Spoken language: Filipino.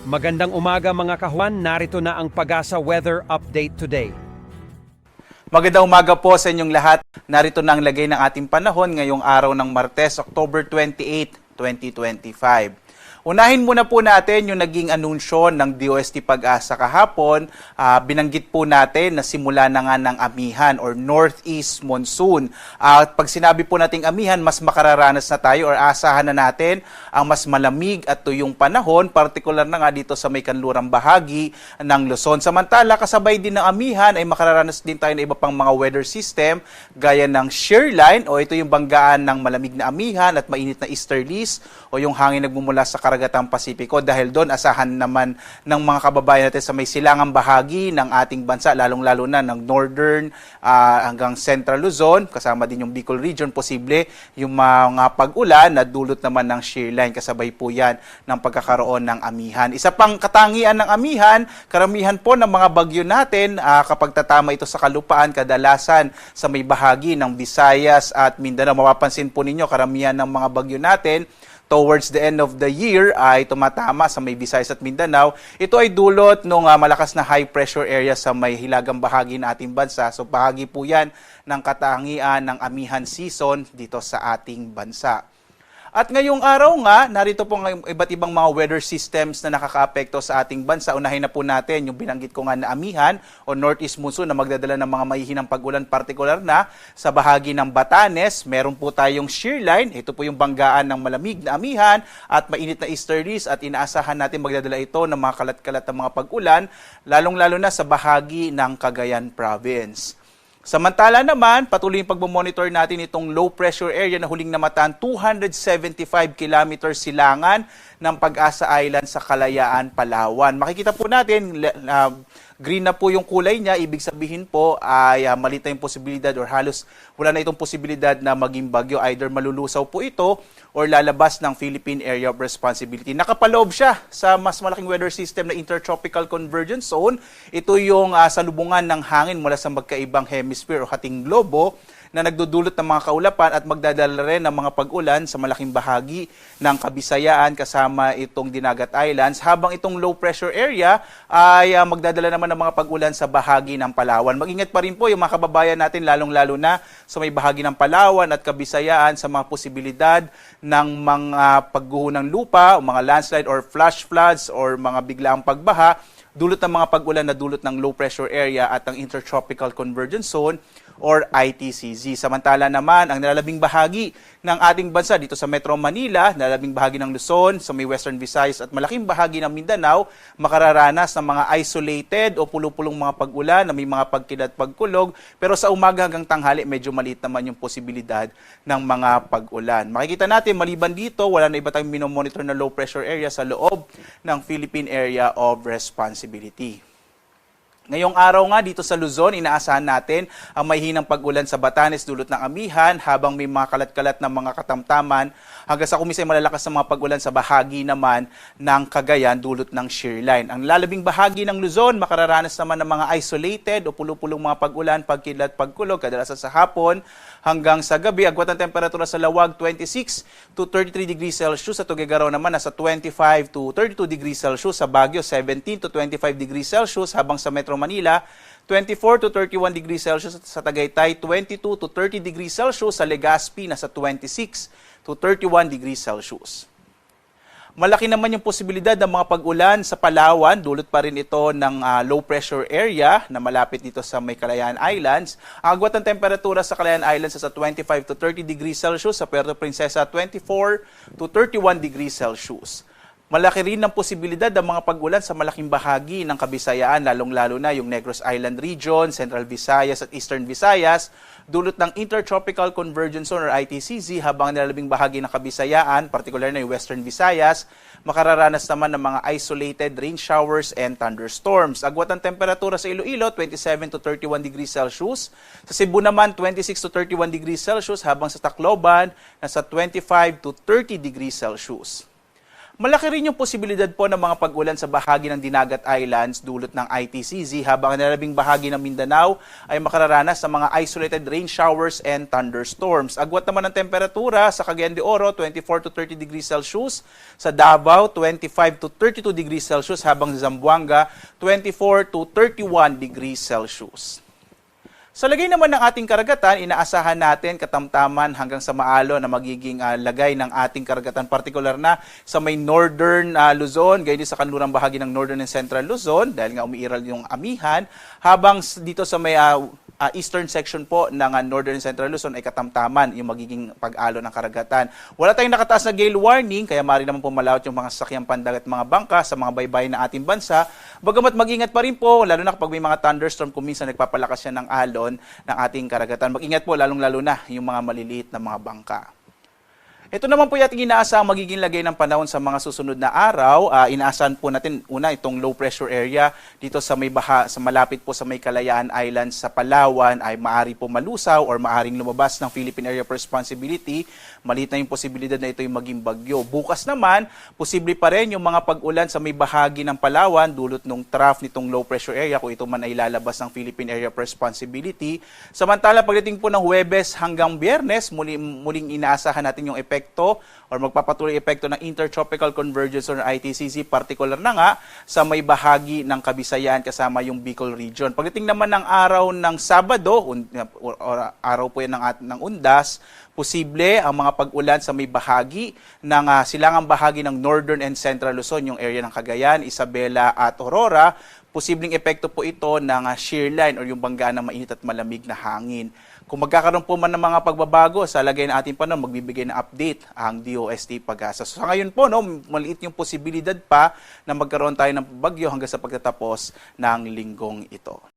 Magandang umaga mga kahuan, narito na ang Pagasa Weather Update today. Magandang umaga po sa inyong lahat. Narito na ang lagay ng ating panahon ngayong araw ng Martes, October 28, 2025. Unahin muna po natin yung naging anunsyo ng DOST Pag-asa kahapon. Ah, binanggit po natin na simula na nga ng amihan or northeast monsoon. At pag sinabi po nating amihan, mas makararanas na tayo or asahan na natin ang mas malamig at tuyong panahon, partikular na nga dito sa may kanlurang bahagi ng Luzon. Samantala, kasabay din ng amihan ay makararanas din tayo ng iba pang mga weather system gaya ng shear line o ito yung banggaan ng malamig na amihan at mainit na easterlies o yung hangin nagmumula sa karagatang Pasipiko dahil doon asahan naman ng mga kababayan natin sa may silangang bahagi ng ating bansa lalong-lalo na ng northern ah, hanggang central Luzon kasama din yung Bicol region posible yung mga pag-ulan na dulot naman ng shear line kasabay po yan ng pagkakaroon ng amihan. Isa pang katangian ng amihan, karamihan po ng mga bagyo natin ah, kapag tatama ito sa kalupaan kadalasan sa may bahagi ng Visayas at Mindanao. Mapapansin po ninyo karamihan ng mga bagyo natin towards the end of the year ay tumatama sa may Visayas at Mindanao. Ito ay dulot ng malakas na high pressure area sa may hilagang bahagi ng ating bansa. So bahagi po yan ng katangian ng amihan season dito sa ating bansa. At ngayong araw nga, narito po ang iba't ibang mga weather systems na nakakaapekto sa ating bansa. Unahin na po natin yung binanggit ko nga na amihan o northeast monsoon na magdadala ng mga mahihinang pag-ulan partikular na sa bahagi ng Batanes. Meron po tayong shear line. Ito po yung banggaan ng malamig na amihan at mainit na easterlies at inaasahan natin magdadala ito ng mga kalat-kalat na mga pag-ulan, lalong-lalo na sa bahagi ng Cagayan Province. Samantala naman, patuloy yung pagmamonitor natin itong low pressure area na huling namataan 275 kilometers silangan ng Pag-asa Island sa Kalayaan, Palawan. Makikita po natin, na green na po yung kulay niya, ibig sabihin po ay uh, malita yung posibilidad or halos wala na itong posibilidad na maging bagyo. Either malulusaw po ito or lalabas ng Philippine Area of Responsibility. Nakapaloob siya sa mas malaking weather system na Intertropical Convergence Zone. Ito yung uh, salubungan ng hangin mula sa magkaibang hemisphere o hating globo na nagdudulot ng mga kaulapan at magdadala rin ng mga pag-ulan sa malaking bahagi ng Kabisayaan kasama itong Dinagat Islands habang itong low pressure area ay uh, magdadala naman ng mga pag-ulan sa bahagi ng Palawan. Mag-ingat pa rin po yung mga kababayan natin lalong-lalo na sa may bahagi ng Palawan at Kabisayaan sa mga posibilidad ng mga pagguho ng lupa, o mga landslide or flash floods or mga biglaang pagbaha dulot ng mga pag-ulan na dulot ng low pressure area at ang Intertropical Convergence Zone or ITCZ. Samantala naman, ang nalalabing bahagi ng ating bansa dito sa Metro Manila, nalalabing bahagi ng Luzon, sa may Western Visayas at malaking bahagi ng Mindanao, makararanas ng mga isolated o pulupulong mga pag-ulan na may mga pagkilat pagkulog. Pero sa umaga hanggang tanghali, medyo maliit naman yung posibilidad ng mga pag-ulan. Makikita natin, maliban dito, wala na iba tayong minomonitor na low pressure area sa loob ng Philippine Area of Responsibility. Ngayong araw nga dito sa Luzon, inaasahan natin ang may hinang pag-ulan sa Batanes dulot ng amihan habang may mga kalat-kalat na mga katamtaman hanggang sa kumisay malalakas na mga pag-ulan sa bahagi naman ng Cagayan dulot ng shear line. Ang lalabing bahagi ng Luzon, makararanas naman ng mga isolated o pulo-pulong mga pag-ulan, pagkilat, pagkulog, kadalasan sa hapon hanggang sa gabi. Agwat ang temperatura sa Lawag 26 to 33 degrees Celsius. Sa Tuguegarao naman nasa 25 to 32 degrees Celsius. Sa Baguio 17 to 25 degrees Celsius. Habang sa Metro Manila 24 to 31 degrees Celsius. Sa Tagaytay 22 to 30 degrees Celsius. Sa Legazpi nasa 26 to 31 degrees Celsius. Malaki naman yung posibilidad ng mga pag-ulan sa Palawan. Dulot pa rin ito ng ah, low pressure area na malapit dito sa may Kalayaan Islands. Ang agwat ng temperatura sa Kalayaan Islands sa 25 to 30 degrees Celsius. Sa Puerto Princesa 24 to 31 degrees Celsius. Malaki rin ang posibilidad ng mga pag-ulan sa malaking bahagi ng Kabisayaan, lalong-lalo na yung Negros Island Region, Central Visayas at Eastern Visayas, dulot ng Intertropical Convergence Zone or ITCZ habang nilalabing bahagi ng Kabisayaan, particular na yung Western Visayas, makararanas naman ng mga isolated rain showers and thunderstorms. Agwat ang temperatura sa Iloilo, 27 to 31 degrees Celsius. Sa Cebu naman, 26 to 31 degrees Celsius, habang sa Tacloban, nasa 25 to 30 degrees Celsius. Malaki rin yung posibilidad po ng mga pag-ulan sa bahagi ng Dinagat Islands dulot ng ITCZ habang ang nalabing bahagi ng Mindanao ay makararanas sa mga isolated rain showers and thunderstorms. Agwat naman ng temperatura sa Cagayan de Oro, 24 to 30 degrees Celsius. Sa Davao, 25 to 32 degrees Celsius habang sa Zamboanga, 24 to 31 degrees Celsius. Sa lagay naman ng ating karagatan, inaasahan natin katamtaman hanggang sa maalo na magiging ah, lagay ng ating karagatan, partikular na sa may northern ah, Luzon, gayon sa kanlurang bahagi ng northern and central Luzon, dahil nga umiiral yung amihan, habang dito sa may ah, ah, eastern section po ng ah, northern central Luzon ay katamtaman yung magiging pag-alo ng karagatan. Wala tayong nakataas na gale warning, kaya mari naman po malawat yung mga sasakyang pandagat at mga bangka sa mga baybayin ng ating bansa. Bagamat mag-ingat pa rin po, lalo na kapag may mga thunderstorm, kung minsan nagpapalakas yan ng alon ng ating karagatan. Mag-ingat po, lalong-lalo na yung mga maliliit na mga bangka. Ito naman po yating inaasang magiging lagay ng panahon sa mga susunod na araw. Ah, inaasahan po natin una itong low pressure area dito sa may baha, sa malapit po sa may Kalayaan Islands sa Palawan ay maari po malusaw or maaring lumabas ng Philippine Area of Responsibility. Maliit na yung posibilidad na ito yung maging bagyo. Bukas naman, posible pa rin yung mga pag-ulan sa may bahagi ng Palawan dulot ng trough nitong low pressure area kung ito man ay lalabas ng Philippine Area of Responsibility. Samantala, pagdating po ng Huwebes hanggang Biyernes, muli, muling inaasahan natin yung epekto or magpapatuloy epekto ng Intertropical Convergence or ITCZ, particular na nga sa may bahagi ng Kabisayan kasama yung Bicol region. Pagdating naman ng araw ng Sabado, or, or araw po yan ng, ng Undas, posible ang mga pag-ulan sa may bahagi ng ah, silangang bahagi ng Northern and Central Luzon, yung area ng Cagayan, Isabela at Aurora. Posibleng epekto po ito ng ah, shear line or yung bangga ng mainit at malamig na hangin. Kung magkakaroon po man ng mga pagbabago sa lagay ng ating panahon, magbibigay ng update ang DOST Pag-asa. So, sa ngayon po, no, maliit yung posibilidad pa na magkaroon tayo ng bagyo hanggang sa pagtatapos ng linggong ito.